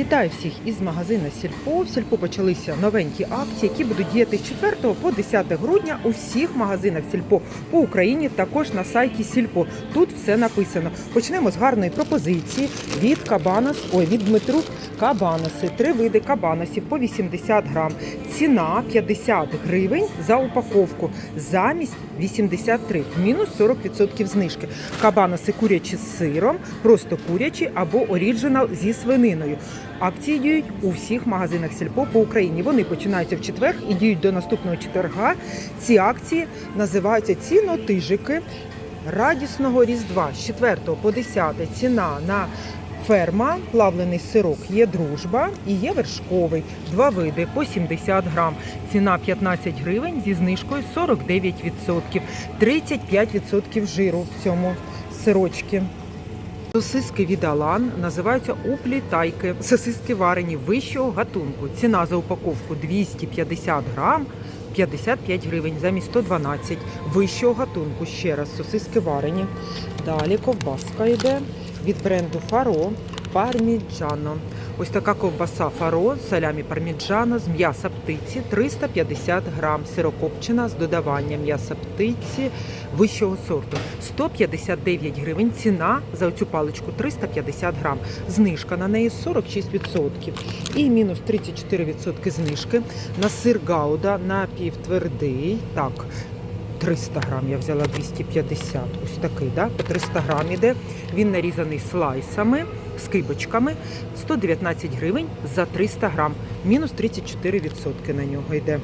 Вітаю всіх із магазину Сільпо. В Сільпо почалися новенькі акції, які будуть діяти з 4 по 10 грудня у всіх магазинах Сільпо по Україні, також на сайті Сільпо. Тут все написано. Почнемо з гарної пропозиції від Кабанос, ой, від Дмитру Кабаноси. Три види кабаносів по 80 грам. Ціна 50 гривень за упаковку. Замість 83, мінус 40% знижки. Кабаноси курячі з сиром, просто курячі або оріджинал зі свининою. Акції діють у всіх магазинах Сільпо по Україні. Вони починаються в четвер і діють до наступного четверга. Ці акції називаються цінотижики радісного різдва з 4 по 10 ціна на Ферма, плавлений сирок є дружба і є вершковий. Два види по 70 грам. Ціна 15 гривень зі знижкою 49%. 35% жиру в цьому сирочці. Сосиски від Алан називаються оплітайки. Сосиски варені вищого гатунку. Ціна за упаковку 250 грам. 55 гривень замість 112 вищого гатунку. Ще раз сосиски варені. Далі ковбаска йде від бренду Фаро Парміджано. Ось така ковбаса Фаро, салямі парміджано з м'яса птиці 350 грам. Сирокопчена з додаванням м'яса птиці вищого сорту. 159 гривень. Ціна за цю паличку 350 грам. Знижка на неї 46%. І мінус 34% знижки на сир Гауда напівтвердий. Так, 300 грам я взяла 250. Ось такий, да? по 300 грам іде. Він нарізаний слайсами, скибочками. 119 гривень за 300 грам. Мінус 34% на нього йде.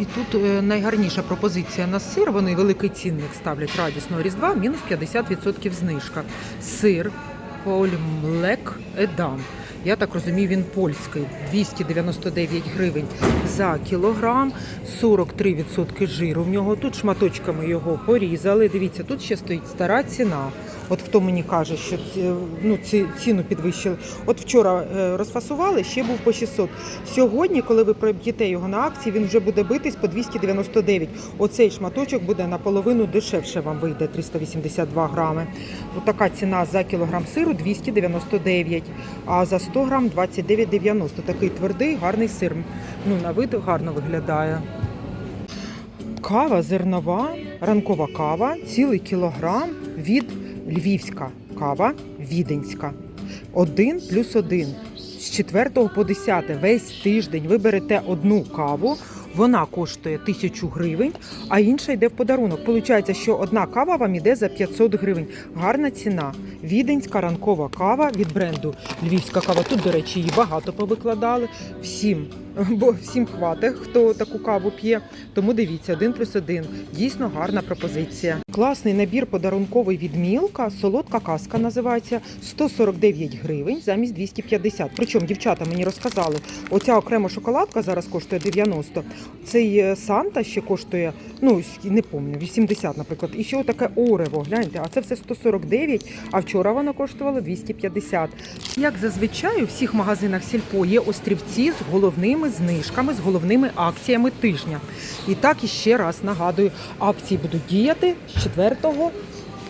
І тут е, найгарніша пропозиція на сир. Вони великий цінник ставлять радісного різдва, мінус 50% знижка. Сир Польмлек Едам. Я так розумію, він польський. 299 гривень за кілограм, 43% жиру в нього. Тут шматочками його порізали. Дивіться, тут ще стоїть стара ціна. От хто мені каже, що ну, ціну підвищили. От вчора е, розфасували, ще був по 600. Сьогодні, коли ви проб'єте його на акції, він вже буде битись по 299. Оцей шматочок буде наполовину дешевше вам вийде 382 грами. Така ціна за кілограм сиру 299, а за 100 грам 29,90. Такий твердий, гарний сир. Ну, на вид гарно виглядає. Кава зернова, ранкова кава, цілий кілограм від львівська кава, віденська. Один плюс один. З 4 по 10 весь тиждень ви берете одну каву. Вона коштує 1000 гривень, а інша йде в подарунок. Получається, що одна кава вам іде за 500 гривень. Гарна ціна. Віденська ранкова кава від бренду Львівська кава. Тут, до речі, її багато повикладали. Всім, бо всім хватить, хто таку каву п'є. Тому дивіться, один плюс один. Дійсно гарна пропозиція. Класний набір подарунковий від Мілка. Солодка казка називається 149 гривень замість 250. Причому дівчата мені розказали, оця окрема шоколадка зараз коштує 90. Цей е, Санта ще коштує, ну не пам'ятаю, 80, наприклад. І ще отаке Орево. Гляньте, а це все 149, а вчора воно коштувало 250. Як зазвичай у всіх магазинах Сільпо є острівці з головними знижками, з головними акціями тижня. І так і ще раз нагадую, акції будуть діяти з 4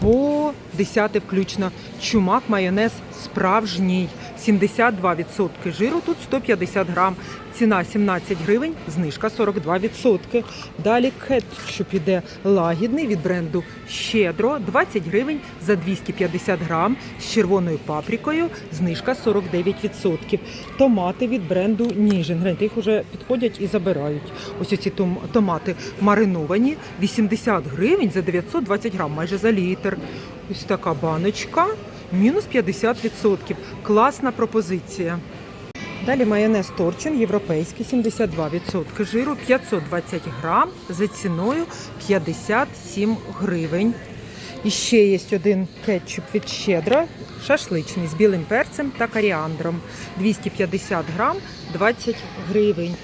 по 10 включно. Чумак майонез справжній. 72% жиру, тут 150 грам. Ціна 17 гривень, знижка 42%. Далі кетчуп іде лагідний від бренду Щедро, 20 гривень за 250 грам з червоною паприкою, знижка 49%. Томати від бренду Ніжин. Гляньте, їх вже підходять і забирають. Ось ці томати мариновані, 80 гривень за 920 грам, майже за літр. Ось така баночка. Мінус 50%. Класна пропозиція. Далі майонез Торчин європейський, 72% жиру, 520 грам за ціною 57 гривень. І ще є один кетчуп від щедра, шашличний з білим перцем та коріандром. 250 грам, 20 гривень.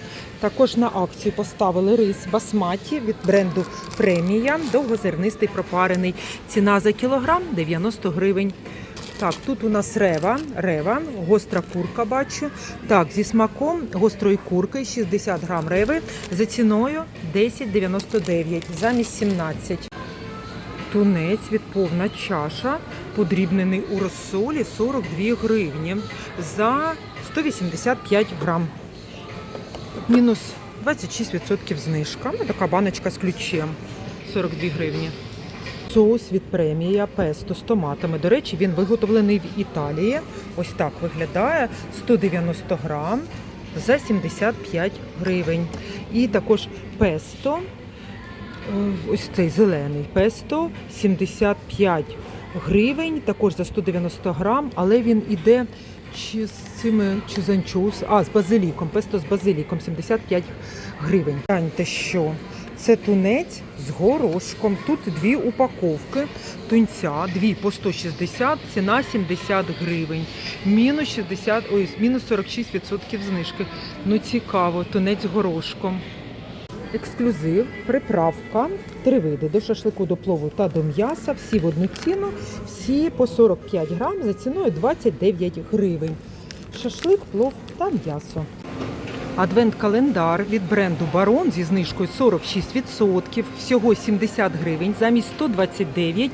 Також на акцію поставили рис басматі від бренду Премія, довгозернистий пропарений. Ціна за кілограм 90 гривень. Так, тут у нас рева, рева, гостра курка бачу. Так, зі смаком гострої курки 60 грам реви за ціною 10,99 замість 17. Тунець від повна чаша, подрібнений у розсолі 42 гривні за 185 грам. Мінус 26% знижка. Ну, така баночка з ключем. 42 гривні. Соус від премія песто з томатами. До речі, він виготовлений в Італії. Ось так виглядає 190 грам за 75 гривень. І також песто, е, ось цей зелений песто 75 гривень, також за 190 грам, але він іде чи з цими чи з анчоус, а з базиліком, песто з базиліком 75 гривень. Гляньте, що це тунець з горошком. Тут дві упаковки тунця, дві по 160, ціна 70 гривень. Мінус 60, ой, мінус 46% знижки. Ну цікаво, тунець з горошком. Ексклюзив, приправка, три види до шашлику, до плову та до м'яса. Всі в одну ціну, всі по 45 грам за ціною 29 гривень. Шашлик, плов та м'ясо. Адвент-календар від бренду Барон зі знижкою 46%, всього 70 гривень, замість 129.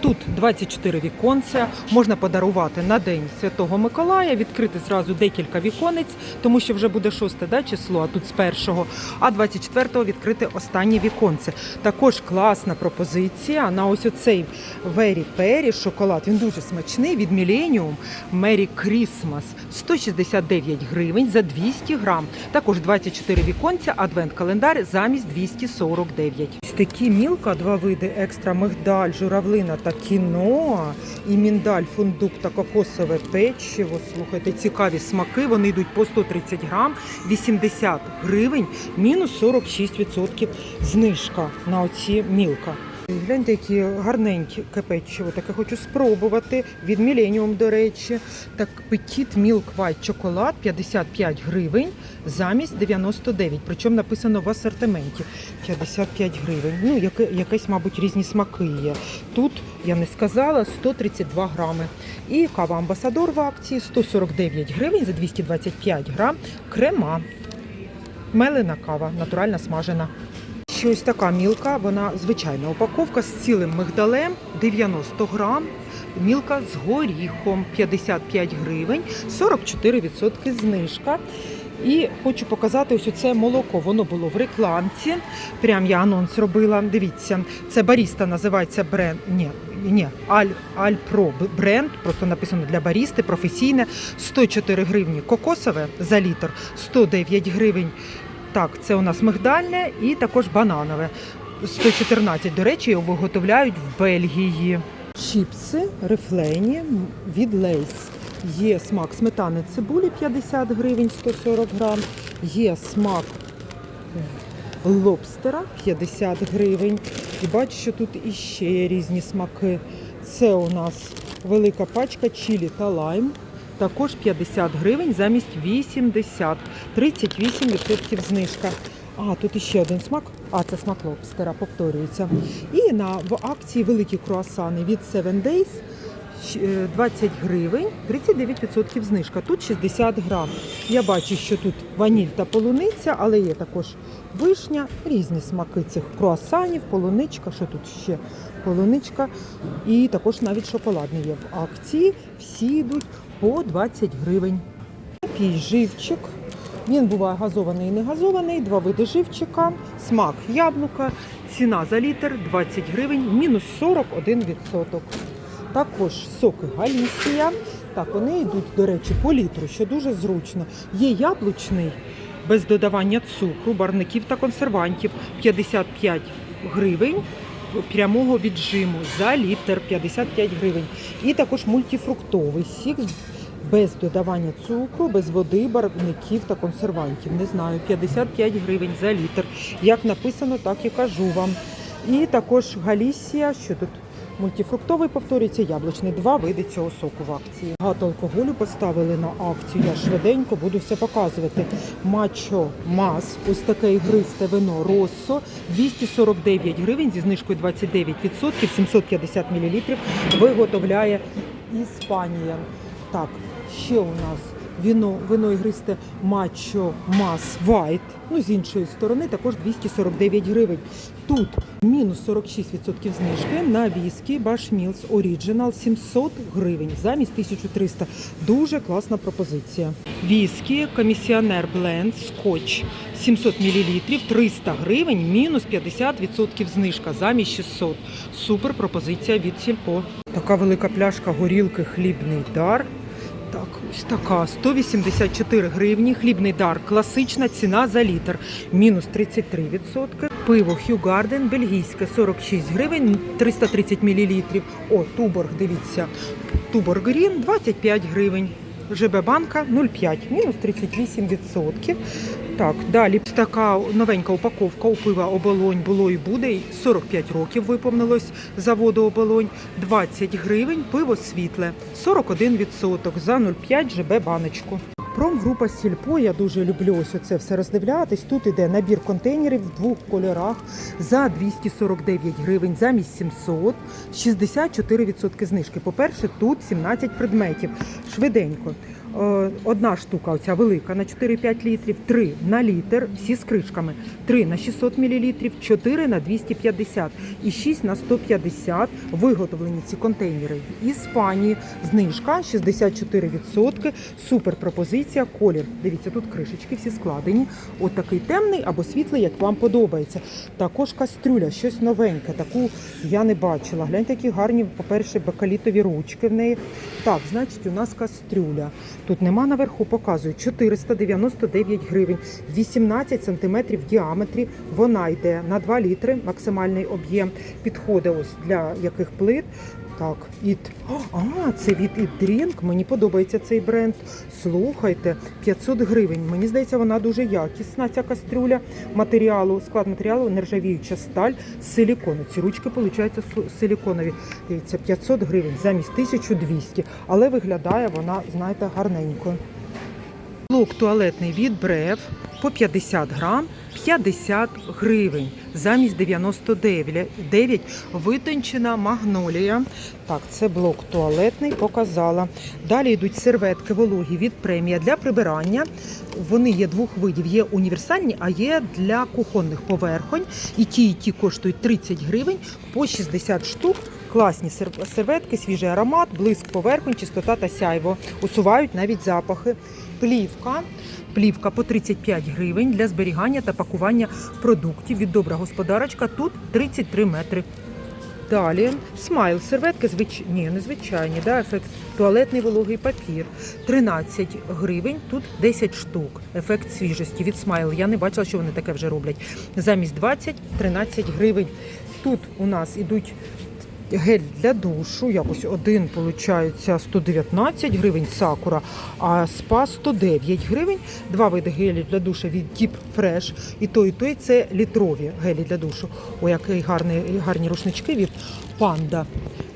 Тут 24 віконця. Можна подарувати на День Святого Миколая, відкрити зразу декілька віконець, тому що вже буде шосте да, число, а тут з першого. А 24-го відкрити останнє віконце. Також класна пропозиція на ось оцей Very Perry шоколад. Він дуже смачний від Millennium Merry Christmas. 169 гривень за 200 грам. Також 24 віконця, адвент-календар замість 249. Ось такі мілка, два види екстра мигдаль, журавлина та кіноа, і міндаль, фундук та кокосове печиво. Слухайте, цікаві смаки. Вони йдуть по 130 грам, 80 гривень, мінус 46% знижка на оці мілка. Гляньте, які гарненькі печиво, таке хочу спробувати. Від Millennium, до речі. Так, Petit Milk White Chocolate 55 гривень замість 99. Причому написано в асортименті 55 гривень. Ну, яке, якесь, мабуть, різні смаки є. Тут, я не сказала, 132 грами. І кава Амбасадор в акції 149 гривень за 225 грам. Крема. Мелена кава, натуральна смажена. Ще ось така мілка, вона звичайна упаковка з цілим мигдалем 90 грам. Мілка з горіхом 55 гривень, 44% знижка. І хочу показати ось це молоко. Воно було в рекламці. Прям я анонс робила. Дивіться, це баріста називається бренд. Ні, ні, Аль, Альпро бренд, просто написано для барісти, професійне. 104 гривні кокосове за літр, 109 гривень так, це у нас мигдальне і також бананове. 114, до речі, його виготовляють в Бельгії. Чіпси рифлейні від Лейс. Є смак сметани цибулі 50 гривень 140 грам. Є смак лобстера 50 гривень. І бачу, що тут іще є різні смаки. Це у нас велика пачка чілі та лайм. Також 50 гривень замість 80, 38% знижка. А, тут іще один смак. А, це смак лобстера, повторюється. І на в акції великі круасани від 7 Days. е, 20 гривень, 39% знижка. Тут 60 грам. Я бачу, що тут ваніль та полуниця, але є також вишня, різні смаки цих круасанів, полуничка, що тут ще полуничка. І також навіть шоколадний є в акції. Всі йдуть по 20 гривень. Такий живчик. Він буває газований і не газований, два види живчика, смак яблука, ціна за літр 20 гривень, мінус 41%. Також соки Галісія. Так, вони йдуть, до речі, по літру, що дуже зручно. Є яблучний без додавання цукру, барників та консервантів 55 гривень прямого віджиму за літр 55 гривень. І також мультифруктовий сік без додавання цукру, без води, барвників та консервантів. Не знаю, 55 гривень за літр. Як написано, так і кажу вам. І також Галісія, що тут мультифруктовий повторюється, яблучний. Два види цього соку в акції. Багато алкоголю поставили на акцію. Я швиденько буду все показувати. Мачо Мас, ось таке ігристе вино Россо, 249 гривень зі знижкою 29%, 750 мл виготовляє Іспанія. Так, ще у нас Віно, вино ігристе Мачо Мас Вайт. Ну, з іншої сторони також 249 гривень. Тут мінус 46% знижки на віскі Башмілс Оріджинал 700 гривень замість 1300. Дуже класна пропозиція. Віскі комісіонер бленд скотч 700 мл 300 гривень, мінус 50% знижка замість 600. Супер пропозиція від Сільпо. Така велика пляшка горілки хлібний дар. Так, ось така 184 гривні. Хлібний дар. Класична ціна за літр. Мінус 33%. Пиво Хью Гарден, бельгійське 46 гривень, 330 мл. О, Туборг, дивіться. Туборг Грін 25 гривень. ЖБ банка 0,5, мінус 38%. Так, далі така новенька упаковка у пива оболонь було і буде. 45 років виповнилось заводу оболонь. 20 гривень, пиво світле, 41% за 0,5 ЖБ баночку. Промгрупа Сільпо, я дуже люблю ось оце все роздивлятись. Тут іде набір контейнерів в двох кольорах за 249 гривень, замість 700, 64% знижки. По-перше, тут 17 предметів. Швиденько. Е, Одна штука, оця велика на 4-5 літрів, 3 на літр, всі з кришками, 3 на 600 мл, 4 на 250 і 6 на 150 виготовлені ці контейнери. В Іспанії знижка 64%, супер пропозиція, колір. Дивіться, тут кришечки всі складені. От такий темний або світлий, як вам подобається. Також кастрюля, щось новеньке, таку я не бачила. Гляньте, які гарні, по-перше, бакалітові ручки в неї. Так, значить, у нас кастрюля. Тут нема наверху, показую 499 гривень, 18 сантиметрів в діаметрі. Вона йде на 2 літри, максимальний об'єм. Підходить ось для яких плит. Так, від а, це від Drink. Мені подобається цей бренд. Слухайте, 500 гривень. Мені здається, вона дуже якісна. Ця кастрюля матеріалу, склад матеріалу, нержавіюча сталь з силікону. Ці ручки, виходить, силіконові. Дивіться, 500 гривень замість 1200. Але виглядає вона, знаєте, гарненько. Блок туалетний від Брев по 50 грам 50 гривень замість 99 витончена магнолія. Так, це блок туалетний, показала. Далі йдуть серветки вологі від премія для прибирання. Вони є двох видів: є універсальні, а є для кухонних поверхонь. І ті, і ті коштують 30 гривень по 60 штук. Класні серветки, свіжий аромат, блиск поверхонь, чистота та сяйво. Усувають навіть запахи. Плівка. Плівка по 35 гривень для зберігання та пакування продуктів від добра господарочка. Тут 33 метри. Далі смайл, серветки звич... Ні, не звичайні, да, ефект туалетний вологий папір. 13 гривень, тут 10 штук. Ефект свіжості від смайл. Я не бачила, що вони таке вже роблять. Замість 20 13 гривень. Тут у нас ідуть гель для душу. Якось один виходить 119 гривень сакура, а спа 109 гривень. Два види гелів для душу від Deep Fresh. І той, і той це літрові гелі для душу. О, які гарні рушнички від панда.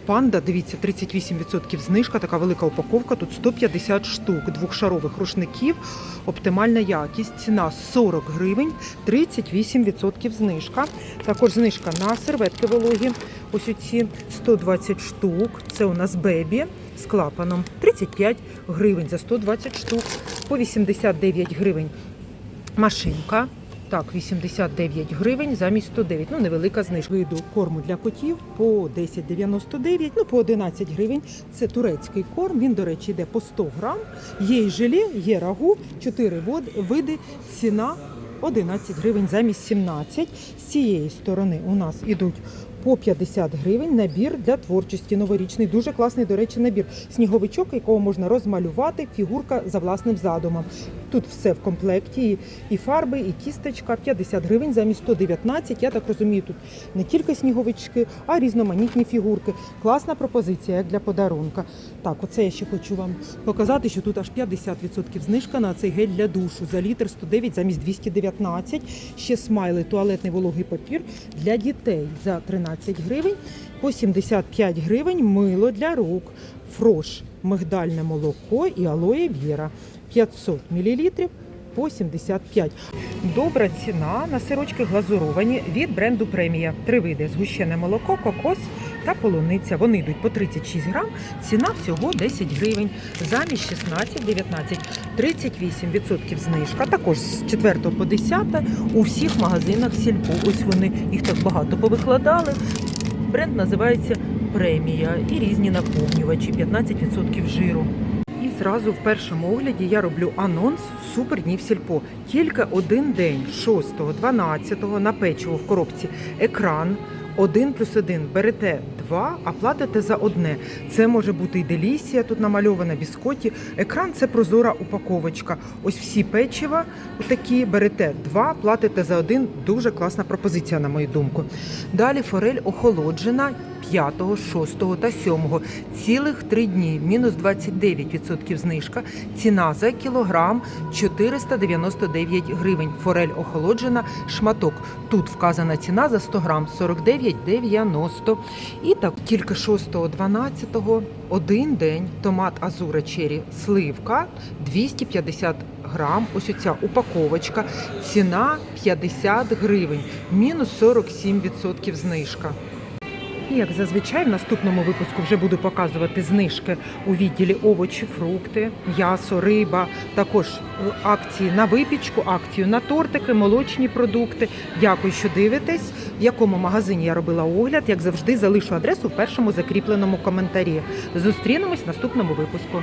Панда, дивіться, 38% знижка, така велика упаковка. Тут 150 штук двохшарових рушників. Оптимальна якість. Ціна 40 гривень, 38% знижка. Також знижка на серветки вологі. Ось оці 120 штук. Це у нас бебі з клапаном. 35 гривень за 120 штук. По 89 гривень машинка. Так, 89 гривень замість 109. Ну, невелика знижка. Виду корму для котів по 10,99, ну по 11 гривень. Це турецький корм. Він, до речі, йде по 100 грам. Є і желе, є рагу, 4 види. Ціна 11 гривень замість 17. З цієї сторони у нас ідуть по 50 гривень набір для творчості новорічний. Дуже класний, до речі, набір. Сніговичок, якого можна розмалювати, фігурка за власним задумом. Тут все в комплекті, і- фарби, і кісточка. 50 гривень замість 119. Я так розумію, тут не тільки сніговички, а різноманітні фігурки. Класна пропозиція, як для подарунка. Так, оце я ще хочу вам показати, що тут аж 50% знижка на цей гель для душу. За літр 109 замість 219. Ще смайли, туалетний вологий папір для дітей за 13 гривень. По 75 гривень мило для рук. Фрош, мигдальне молоко і алоє віра. 500 мл по 75. Добра ціна на сирочки глазуровані від бренду Премія. Три види: згущене молоко, кокос та полуниця. Вони йдуть по 36 грам, ціна всього 10 гривень, замість 16-19, 38% знижка. Також з 4 по 10 у всіх магазинах сільпо. Ось вони їх так багато повикладали. Бренд називається Премія і різні наповнювачі, 15% жиру. І зразу в першому огляді я роблю анонс суперднів сільпо. Тільки один день, 6-го, 12-го, на печиво в коробці екран. Один плюс один берете два, а платите за одне. Це може бути і делісія, тут намальована біскоті. Екран це прозора упаковочка. Ось всі печива такі берете два, платите за один. Дуже класна пропозиція, на мою думку. Далі форель охолоджена 5, 6 та 7. Цілих три дні, мінус 29% знижка. Ціна за кілограм 499 гривень. Форель охолоджена, шматок. Тут вказана ціна за 100 грам 49,90. І так, тільки 6-12 один день томат азура чері сливка 250 грам. Ось оця упаковочка. Ціна 50 гривень, мінус 47% знижка. Як зазвичай в наступному випуску вже буду показувати знижки у відділі овочі, фрукти, м'ясо, риба, також е, акції на випічку, акцію на тортики, молочні продукти. Дякую, що дивитесь. В якому магазині я робила огляд, як завжди, залишу адресу в першому закріпленому коментарі. Зустрінемось в наступному випуску.